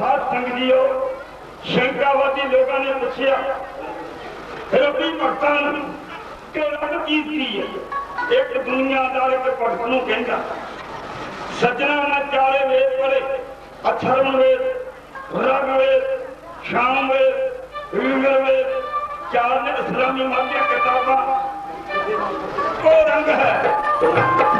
ਸਾਧ ਸੰਗ ਜੀਓ ਸ਼ੰਕਾਵਾਦੀ ਲੋਕਾਂ ਨੇ ਪੁੱਛਿਆ, ਰੱਬੀ ਭਗਤਾਂ ਨੂੰ ਕਿ ਰੱਬ ਕੀ ਸੀ ਇੱਕ ਦੁਨੀਆਦਾਰ ਇੱਕ ਭਗਤ ਨੂੰ ਕਹਿੰਦਾ, ਸੱਜਣਾ ਮੈਂ ਚਾਰੇ ਵੇਦ ਪੜੇ ਅਥਰਵ ਵੇਦ, ਰਗ ਵੇਦ, ਸ਼ਾਮ ਵੇਦ ਰਿਗਰ ਵੇਦ, ਚਾਰ ਨੇ ਇਸਲਾਮੀ ਮਾਧਿਆ ਕਿਤਾਬਾਂ। ਉਹ ਰੰਗ ਹੈ।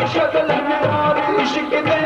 हन वारी इश्कि रत